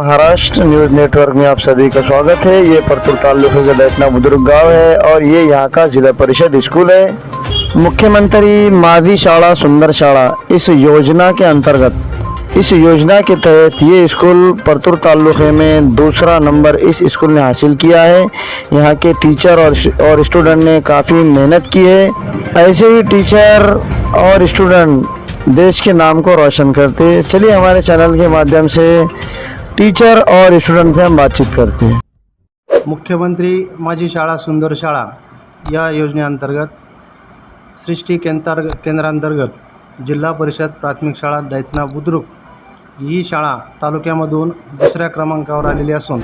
Maharashtra news network में आप सभी का स्वागत है ये परतुल तालुके का दैतना बुजुर्ग गाँव है और ये यहाँ का जिला परिषद स्कूल है मुख्यमंत्री माधी शाला सुंदर शाला इस योजना के अंतर्गत इस योजना के तहत ये स्कूल परतुर तालुके में दूसरा नंबर इस स्कूल ने हासिल किया है यहाँ के टीचर और और स्टूडेंट ने काफ़ी मेहनत की है ऐसे ही टीचर और स्टूडेंट देश के नाम को रोशन करते चलिए हमारे चैनल के माध्यम से टीचर और स्टूडेंट से हम बातचीत करते हैं मुख्यमंत्री माझी शाळा सुंदर शाळा या योजनेअंतर्गत सृष्टी केंद्र केंद्रांतर्गत जिल्हा परिषद प्राथमिक शाळा दैतना बुद्रुक ही शाळा तालुक्यामधून दुसऱ्या क्रमांकावर आलेली असून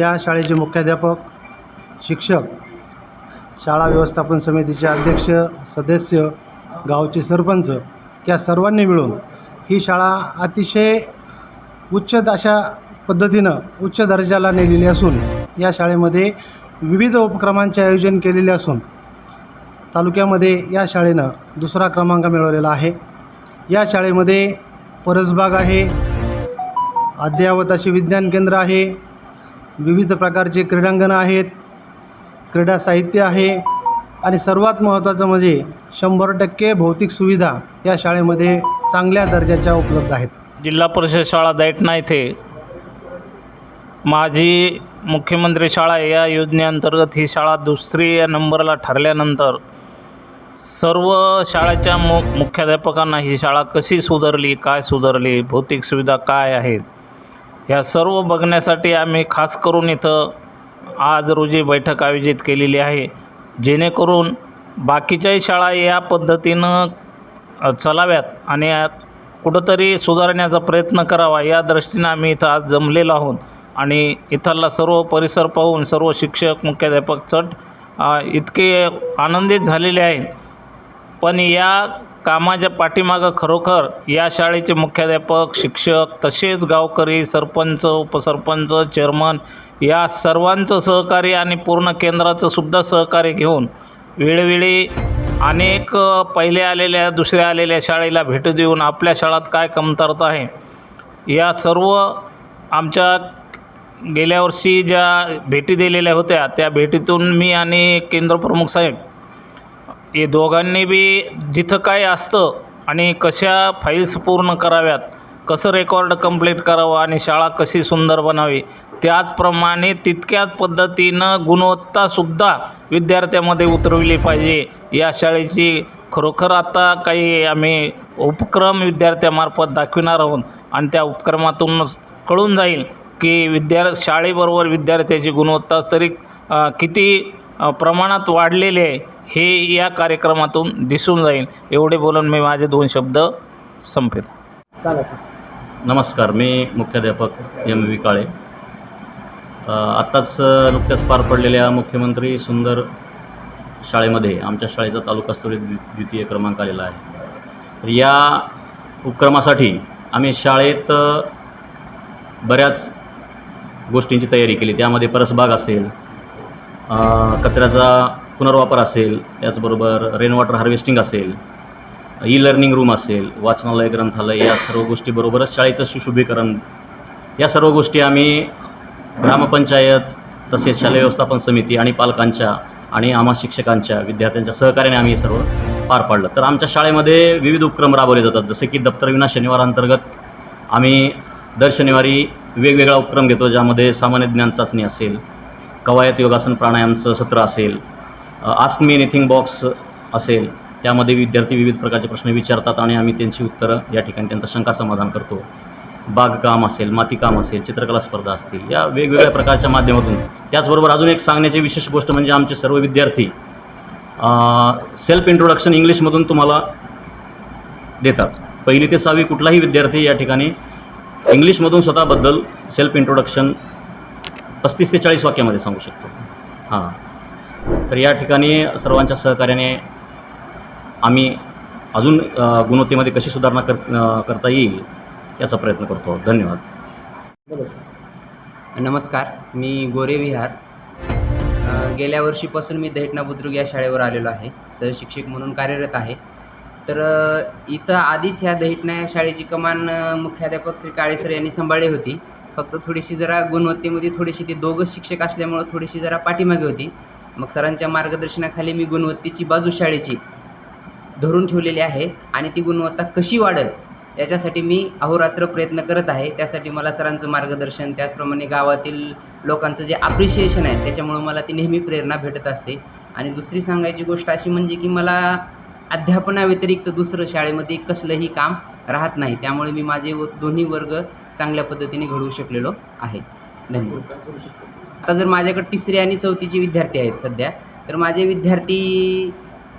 या शाळेचे मुख्याध्यापक शिक्षक शाळा व्यवस्थापन समितीचे अध्यक्ष सदस्य गावचे सरपंच या सर्वांनी मिळून ही शाळा अतिशय उच्च अशा पद्धतीनं उच्च दर्जाला नेलेली असून या शाळेमध्ये विविध उपक्रमांचे आयोजन केलेले असून तालुक्यामध्ये या शाळेनं दुसरा क्रमांक मिळवलेला आहे या शाळेमध्ये परसबाग आहे अद्ययावत असे विज्ञान केंद्र आहे विविध प्रकारचे क्रीडांगणं आहेत क्रीडा साहित्य आहे आणि सर्वात महत्त्वाचं म्हणजे शंभर टक्के भौतिक सुविधा या शाळेमध्ये चांगल्या दर्जाच्या उपलब्ध आहेत जिल्हा परिषद शाळा दैठणा येथे माझी मुख्यमंत्री शाळा या योजनेअंतर्गत ही शाळा दुसरी या नंबरला ठरल्यानंतर सर्व शाळेच्या मु मुख्याध्यापकांना ही शाळा कशी सुधारली काय सुधारली भौतिक सुविधा काय आहेत या सर्व बघण्यासाठी आम्ही खास करून इथं आज रोजी बैठक आयोजित केलेली आहे जेणेकरून बाकीच्याही शाळा या पद्धतीनं चलाव्यात आणि कुठंतरी सुधारण्याचा प्रयत्न करावा या दृष्टीनं आम्ही इथं आज जमलेलो आहोत आणि इथला सर्व परिसर पाहून सर्व शिक्षक मुख्याध्यापक चट इतके आनंदित झालेले आहेत पण या कामाच्या पाठीमागं खरोखर या शाळेचे मुख्याध्यापक शिक्षक तसेच गावकरी सरपंच उपसरपंच चेअरमन या सर्वांचं सहकार्य आणि पूर्ण केंद्राचं सुद्धा सहकार्य घेऊन वेळोवेळी अनेक पहिले आलेल्या दुसऱ्या आलेल्या शाळेला भेट देऊन आपल्या शाळेत काय कमतरता आहे या सर्व आमच्या गेल्या वर्षी ज्या भेटी दिलेल्या होत्या त्या भेटीतून मी आणि केंद्रप्रमुख साहेब हे दोघांनी बी जिथं काय असतं आणि कशा फाईल्स पूर्ण कराव्यात कसं रेकॉर्ड कंप्लीट करावं आणि शाळा कशी सुंदर बनावी त्याचप्रमाणे तितक्याच पद्धतीनं गुणवत्तासुद्धा विद्यार्थ्यामध्ये उतरवली पाहिजे या शाळेची खरोखर आता काही आम्ही उपक्रम विद्यार्थ्यामार्फत दाखविणार आहोत आणि त्या उपक्रमातून कळून जाईल की विद्या शाळेबरोबर विद्यार्थ्याची गुणवत्ता तरी किती प्रमाणात वाढलेली आहे हे या कार्यक्रमातून दिसून जाईल एवढे बोलून मी माझे दोन शब्द संपेल चालेल नमस्कार मी मुख्याध्यापक एम व्ही काळे आत्ताच नुकत्याच पार पडलेल्या मुख्यमंत्री सुंदर शाळेमध्ये आमच्या शाळेचा तालुकास्तरीय द्वितीय क्रमांक आलेला आहे या उपक्रमासाठी आम्ही शाळेत बऱ्याच गोष्टींची तयारी केली त्यामध्ये परसबाग असेल कचऱ्याचा पुनर्वापर असेल त्याचबरोबर रेनवॉटर हार्वेस्टिंग असेल ई लर्निंग रूम असेल वाचनालय ग्रंथालय या सर्व गोष्टीबरोबरच शाळेचं सुशोभीकरण या सर्व गोष्टी आम्ही ग्रामपंचायत तसेच शालेय व्यवस्थापन समिती आणि पालकांच्या आणि आम्हा शिक्षकांच्या विद्यार्थ्यांच्या सहकार्याने आम्ही हे सर्व पार पाडलं तर आमच्या शाळेमध्ये विविध उपक्रम राबवले जातात जसे की दप्तरविना शनिवार अंतर्गत आम्ही दर शनिवारी वेगवेगळा उपक्रम घेतो ज्यामध्ये सामान्य ज्ञान चाचणी असेल कवायत योगासन प्राणायामचं सत्र असेल आस्क मी एनिथिंग बॉक्स असेल त्यामध्ये विद्यार्थी विविध प्रकारचे प्रश्न विचारतात आणि आम्ही त्यांची उत्तरं या ठिकाणी त्यांचं शंका समाधान करतो बागकाम असेल मातीकाम असेल चित्रकला स्पर्धा असतील या वेगवेगळ्या प्रकारच्या माध्यमातून त्याचबरोबर अजून एक सांगण्याची विशेष गोष्ट म्हणजे आमचे सर्व विद्यार्थी सेल्फ इंट्रोडक्शन इंग्लिशमधून तुम्हाला देतात पहिली ते सहावी कुठलाही विद्यार्थी या ठिकाणी इंग्लिशमधून स्वतःबद्दल सेल्फ इंट्रोडक्शन पस्तीस ते चाळीस वाक्यामध्ये सांगू शकतो हां तर या ठिकाणी सर्वांच्या सहकार्याने आम्ही अजून गुणवत्तेमध्ये कशी सुधारणा कर करता येईल याचा प्रयत्न करतो धन्यवाद नमस्कार मी गोरे विहार गेल्या वर्षीपासून मी दहिटना बुद्रुक या शाळेवर आलेलो आहे सहशिक्षक म्हणून कार्यरत आहे तर इथं आधीच ह्या दहिटणा या शाळेची कमान मुख्याध्यापक श्री काळेसर यांनी सांभाळली होती फक्त थोडीशी जरा गुणवत्तेमध्ये थोडीशी ती दोघं शिक्षक असल्यामुळं थोडीशी जरा पाठीमागे होती मग सरांच्या मार्गदर्शनाखाली मी गुणवत्तेची बाजू शाळेची धरून ठेवलेली आहे आणि ती गुणवत्ता कशी वाढेल त्याच्यासाठी मी अहोरात्र प्रयत्न करत आहे त्यासाठी मला सरांचं मार्गदर्शन त्याचप्रमाणे गावातील लोकांचं जे अप्रिशिएशन आहे त्याच्यामुळं मला ती नेहमी प्रेरणा भेटत असते आणि दुसरी सांगायची गोष्ट अशी म्हणजे की मला अध्यापनाव्यतिरिक्त दुसरं शाळेमध्ये कसलंही काम राहत नाही त्यामुळे मी माझे व दोन्ही वर्ग चांगल्या पद्धतीने घडवू शकलेलो आहे धन्यवाद आता जर माझ्याकडे तिसरी आणि चौथीचे विद्यार्थी आहेत सध्या तर माझे विद्यार्थी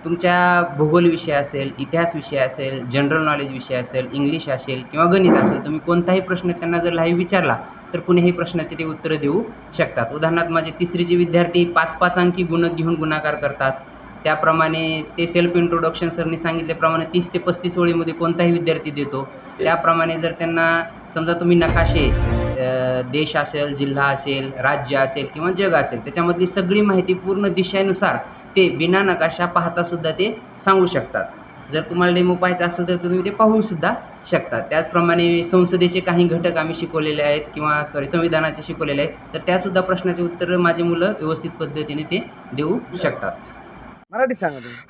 तुमच्या भूगोल विषय असेल इतिहास विषय असेल जनरल नॉलेज विषय असेल इंग्लिश असेल किंवा गणित असेल तुम्ही कोणताही प्रश्न त्यांना जर लाईव्ह विचारला तर कुणीही प्रश्नाचे ते उत्तरं देऊ शकतात उदाहरणार्थ माझे तिसरीचे विद्यार्थी पाच पाच अंकी गुण घेऊन गुणाकार करतात त्याप्रमाणे ते सेल्फ इंट्रोडक्शन सरने सांगितल्याप्रमाणे तीस ते पस्तीस ओळीमध्ये कोणताही विद्यार्थी देतो त्याप्रमाणे जर त्यांना समजा तुम्ही नकाशे देश असेल जिल्हा असेल राज्य असेल किंवा जग असेल त्याच्यामधली सगळी माहिती पूर्ण दिशेनुसार ते बिना नकाशा पाहतासुद्धा ते सांगू शकतात जर तुम्हाला डेमो पाहायचा असेल तर तुम्ही ते पाहूसुद्धा शकतात त्याचप्रमाणे संसदेचे काही घटक आम्ही शिकवलेले आहेत किंवा सॉरी संविधानाचे शिकवलेले आहेत तर त्यासुद्धा प्रश्नाचे उत्तर माझे मुलं व्यवस्थित पद्धतीने ते देऊ शकतात मराठी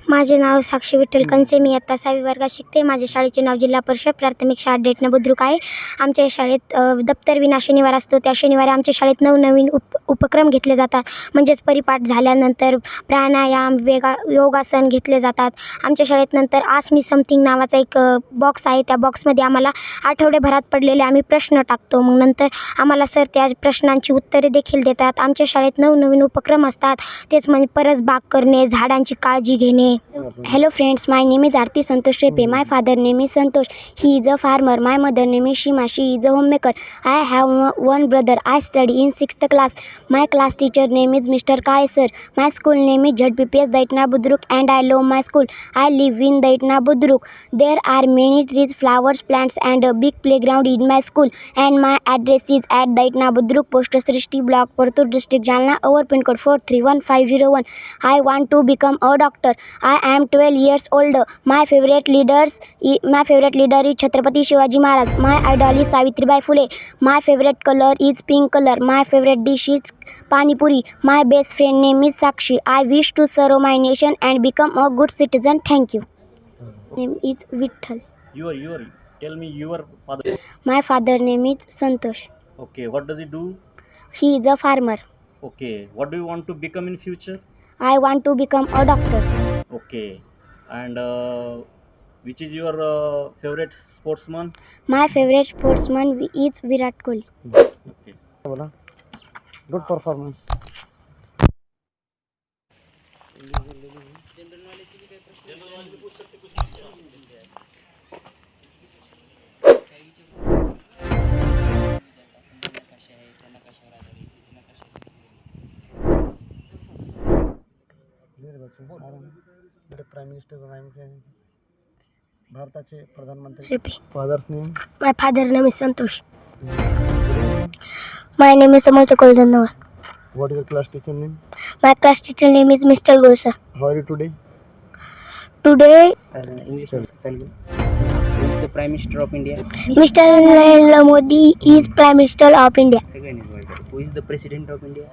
माझे नाव साक्षी विठ्ठल कंसे मी आता सहावी वर्गात शिकते माझ्या शाळेचे नाव जिल्हा परिषद प्राथमिक शाळा डेटनं बुद्रुक आहे आमच्या शाळेत दप्तरविना दप्तर विना शनिवार असतो त्या शनिवारी आमच्या शाळेत नवनवीन उप उपक्रम घेतले जातात म्हणजेच परिपाठ झाल्यानंतर प्राणायाम वेगा योगासन घेतले जातात आमच्या शाळेत नंतर आस मी समथिंग नावाचा एक बॉक्स आहे त्या बॉक्समध्ये आम्हाला आठवड्याभरात पडलेले आम्ही प्रश्न टाकतो मग नंतर आम्हाला सर त्या प्रश्नांची उत्तरे देखील देतात आमच्या शाळेत नवनवीन उपक्रम असतात तेच म्हणजे बाग करणे झाडांची स्वतःची काळजी घेणे hello friends my name is Aarti Santosh Repe my father name is Santosh he is a farmer my mother name is Sheema she is a homemaker I have one brother I study in sixth class my class teacher name is mister Kay sir my school name is Z P P S Daitna Budruk and I love my school I live in Daitna Budruk there are many trees flowers plants and a big playground in my school and my address is at Daitna Budruk post Srushti block Partur district Jalna over pincode four three one five zero one I want to become a doctor. I am 12 years old. My favorite leaders, my favorite leader is Chhatrapati Shivaji Maharaj. My idol is Savitribai Phule. My favorite color is pink color. My favorite dish is pani puri. My best friend name is Sakshi. I wish to serve my nation and become a good citizen. Thank you. Name is Vitthal. Your your tell me your father. My father name is Santosh. Okay, what does he do? He is a farmer. Okay, what do you want to become in future? I want to become a doctor. Okay. And uh, which is your uh, favorite sportsman? My favorite sportsman is Virat Kohli. Okay. Good performance. महत्त्वाचे कारण prime minister भारताचे प्रधानमंत्री father's name my father name is Santosh my name is Samarth Koldanwar what is your class teacher name my class teacher name is mister Gosa how are you today today English prime minister of India mister Narendra Modi is prime minister of India second Who is the President of India?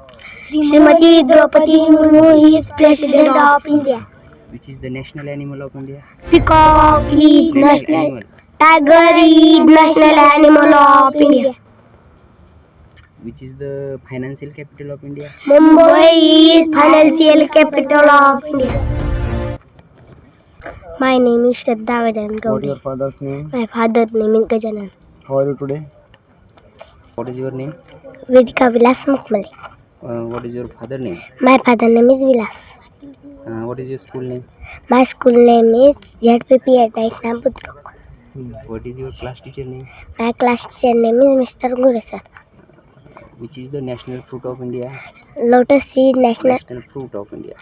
Srimati Draupadi Murmu is President of India. Which is the national animal of India? Peacock is national animal. Tiger is national animal of India. Which is the financial capital of India? Mumbai is financial capital of India. My name is Shraddha Gajanan What is your father's name? My father's name is Gajanan. How are you today? What is your name? Vedika Vilas Mukmali. Uh, what is your father name? My father name is Vilas. Uh, what is your school name? My school name is ZPP at Budrok. What is your class teacher name? My class teacher name is Mr. Guresar. Which is the national fruit of India? Lotus is national, national fruit of India.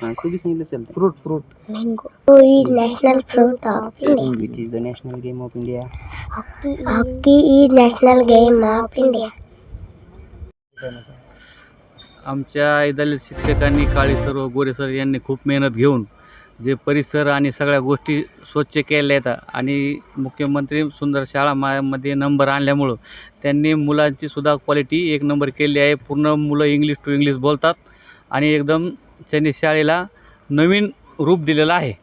Fruit fruit is fruit of India is the national game of India hockey hockey is game of India आमच्या इथल्या शिक्षकांनी काळी sir गोरे sir यांनी खूप मेहनत घेऊन जे परिसर आणि सगळ्या गोष्टी स्वच्छ केल्या आहेत आणि मुख्यमंत्री सुंदर शाळा मायामध्ये नंबर आणल्यामुळं त्यांनी मुलांची सुद्धा क्वालिटी एक नंबर केली आहे पूर्ण मुलं इंग्लिश टू इंग्लिश बोलतात आणि एकदम त्यांनी शाळेला नवीन रूप दिलेलं आहे